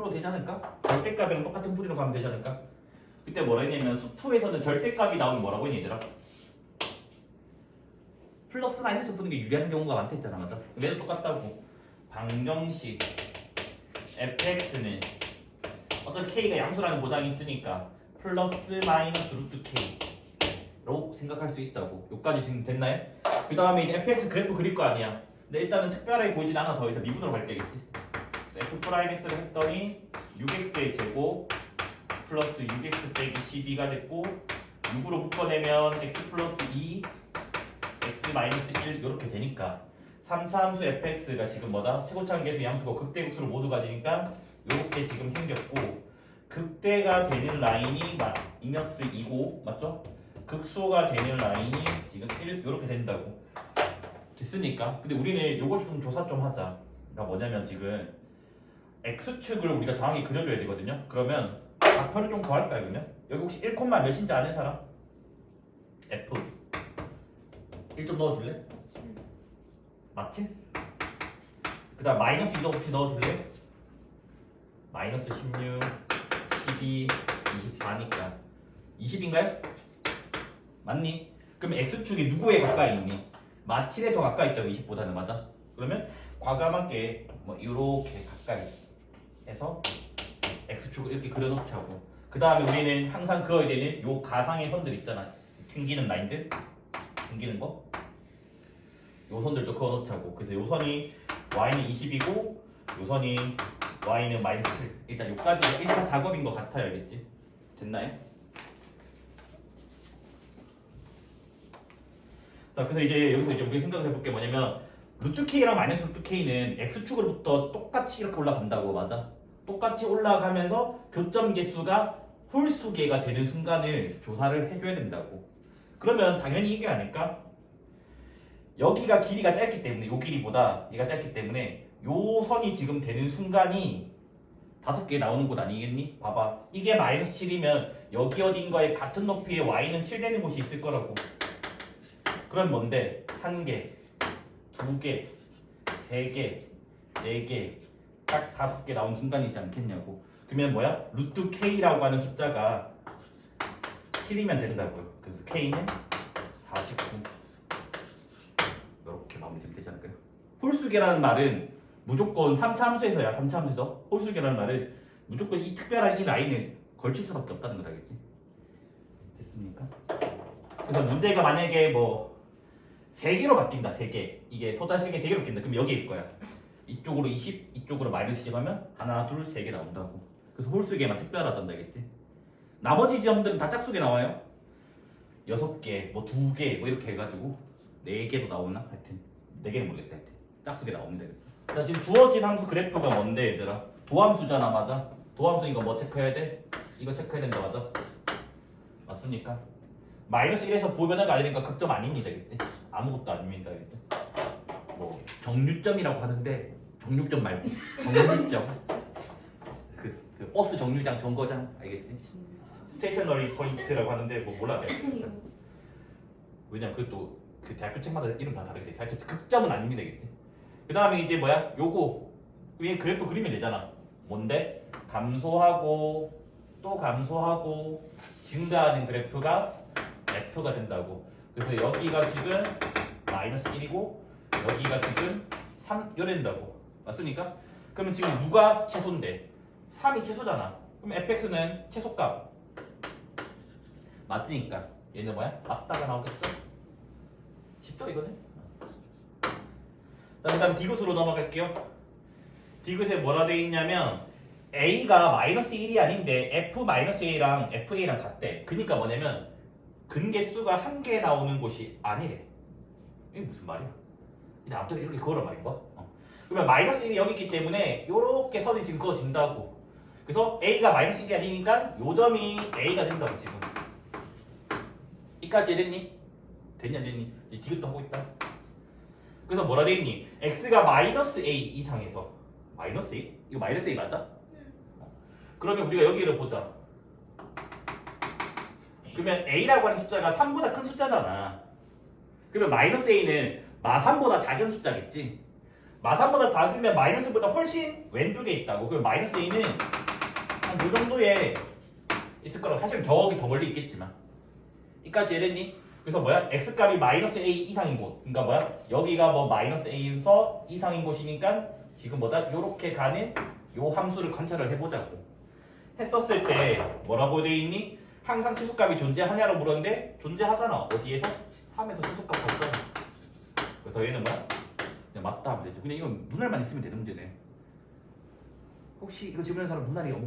풀어도 되지 않을까? 절대값이랑 똑같은 풀이로 가면 되지 않을까? 그때 뭐라 했냐면 수투에서는 절대값이 나오면 뭐라고 했니 얘들아? 플러스 마이너스 푸는 게 유리한 경우가 많다 했잖아 맞아? 얘도 똑같다고 방정식 fx는 어차피 k가 양수라는 보장이 있으니까 플러스 마이너스 루트 k로 생각할 수 있다고 여기까지 지금 됐나요? 그 다음에 이제 fx 그래프 그릴 거 아니야 근데 일단은 특별하게 보이진 않아서 일단 미분으로 갈 때겠지 f 프라임 x를 했더니 6x의 제곱 플러스 6x 빼기 12가 됐고 6으로 묶어내면 x 플러스 2 x 마이너스 1 이렇게 되니까 3차 함수 fx가 지금 뭐다? 최고차항계수 양수고 극대국수를 모두 가지니까 이렇게 지금 생겼고 극대가 되는 라인이 마이너스 2고 맞죠? 극소가 되는 라인이 지금 1 이렇게 된다고 됐으니까 근데 우리는 이걸 좀 조사 좀 하자 그러니까 뭐냐면 지금 x축을 우리가 정확히 그려줘야 되거든요 그러면 좌표를 좀 구할까요 그러면? 여기 혹시 1, 몇인지 아는 사람? f 1좀 넣어줄래? 맞지? 그 다음 마이너스 2도 혹시 넣어줄래? 마이너스 16, 12, 24니까 20인가요? 맞니? 그럼 x축이 누구에 가까이 있니? 마 7에 더 가까이 있다고 20보다는 맞아? 그러면 과감하게 뭐 이렇게 가까이 해서 x축을 이렇게 그려놓자고 그 다음에 우리는 항상 그어야 되는 요 가상의 선들 있잖아 튕기는 라인들 튕기는 거 요 선들도 그어놓자고 그래서 요 선이 y는 20이고 요 선이 y는 마이너스 7 일단 요까지가 1차 작업인 것 같아요 알겠지? 됐나요? 자 그래서 이제 여기서 이제 우리 생각을 해볼 게 뭐냐면 루트 k랑 마이너스 루트 k는 x축으로부터 똑같이 이렇게 올라간다고 맞아? 똑같이 올라가면서 교점 개수가 홀수 개가 되는 순간을 조사를 해줘야 된다고. 그러면 당연히 이게 아닐까? 여기가 길이가 짧기 때문에 요 길이보다 얘가 짧기 때문에 요 선이 지금 되는 순간이 다섯 개 나오는 곳 아니겠니? 봐봐 이게 마이너스 7이면 여기 어딘가에 같은 높이의 y는 7 되는 곳이 있을 거라고 그럼 뭔데? 한 개, 두 개, 세 개, 네 개, 딱 다섯 개 나온 순간이지 않겠냐고. 그러면 뭐야? 루트 k라고 하는 숫자가 7이면 된다고요. 그래서 k는 49. 이렇게 마무리 되지 않을까요? 홀수계라는 말은 무조건 3차 함수에서야 3차 함수에서 홀수계라는 말은 무조건 이 특별한 이 라인에 걸칠 수밖에 없다는 걸 알겠지? 됐습니까? 그래서 문제가 만약에 뭐세 개로 바뀐다 세개 이게 소다식이 세 개로 바뀐다 그럼 여기 일 거야 이쪽으로 20 이쪽으로 마이너스 10 하면 하나 둘 세 개 나온다고. 그래서 홀수계만 특별하단다 알겠지? 나머지 지점들은 다 짝수계 나와요. 여섯 개 뭐 두 개 뭐 이렇게 해가지고 네 개도 나오나? 하여튼 네 개는 모르겠다 하여튼. 짝수계 나옵니다. 자 지금 주어진 함수 그래프가 뭔데 얘들아? 도함수잖아 맞아? 도함수니까 뭐 체크해야 돼? 이거 체크해야 된다 맞아? 맞습니까? 마이너스 1에서 부호변화가 아니니까 극점 아닙니다 알겠지? 아무것도 아닙니다 알겠지? 뭐 정류점이라고 하는데 정류점 말고 정류점 그, 그 버스 정류장 정거장 알겠지? 스테이셔너리 포인트라고 하는데 뭐 몰라 내가 왜냐면 그것도 그 대학교 책마다 이름 다 다르게 돼 있어. 하여튼 극점은 아닙니다, 알겠지? 그 다음에 이제 뭐야? 요거 위에 그래프 그리면 되잖아. 뭔데? 감소하고 또 감소하고 증가하는 그래프가 F가 된다고. 그래서 여기가 지금 마이너스 1이고 여기가 지금 3 이된다고. 맞습니까? 그러면 지금 누가 최소인데? 3이 최소잖아. 그럼 fx는 최소값. 맞으니까 얘는 뭐야? 맞다가 나오겠죠? 쉽죠 이거는? 자 그다음 디귿으로 넘어갈게요. 디귿에 뭐라 돼 있냐면 a가 마이너스 1이 아닌데 f 마이너스 a랑 fa랑 같대. 그니까 뭐냐면 근개수가 한 개 나오는 곳이 아니래. 이게 무슨 말이야? 근데 아무튼 이렇게 그어라 말인 거야. 어. 그러면 마이너스 1이 여기 있기 때문에 이렇게 선이 지금 그어진다고. 그래서 a가 마이너스 1이 아니니까 요 점이 a가 된다고 지금. 이까지 됐니? 됐냐 됐니? 이제 디귿도 하고 있다. 그래서 뭐라 돼 있니? x가 마이너스 a 이상에서 마이너스 a? 이거 마이너스 a 맞아? 어. 그러면 우리가 여기를 보자. 그러면 a라고 하는 숫자가 3보다 큰 숫자잖아. 그러면 마이너스 a는 마 3보다 작은 숫자겠지. 마삼보다 작으면 마이너스보다 훨씬 왼쪽에 있다고. 그럼 마이너스 a는 한 요 정도에 있을 거라고. 사실 저기 더 멀리 있겠지만. 이까지 이랬니? 그래서 뭐야? x 값이 마이너스 a 이상인 곳. 그러니까 뭐야? 여기가 뭐 마이너스 a에서 이상인 곳이니까 지금 뭐다? 요렇게 가는 요 함수를 관찰을 해보자고. 했었을 때 뭐라고 돼 있니? 항상 최소값이 존재하냐로 물었는데 존재하잖아. 어디에서? 3에서 최소값 봤잖아. 그래서 얘는 뭐야? 그냥 맞다 하면 되죠. 근데 이건 눈알만 있으면 되는 문제네. 혹시 이거 질문하는 사람 눈알이 없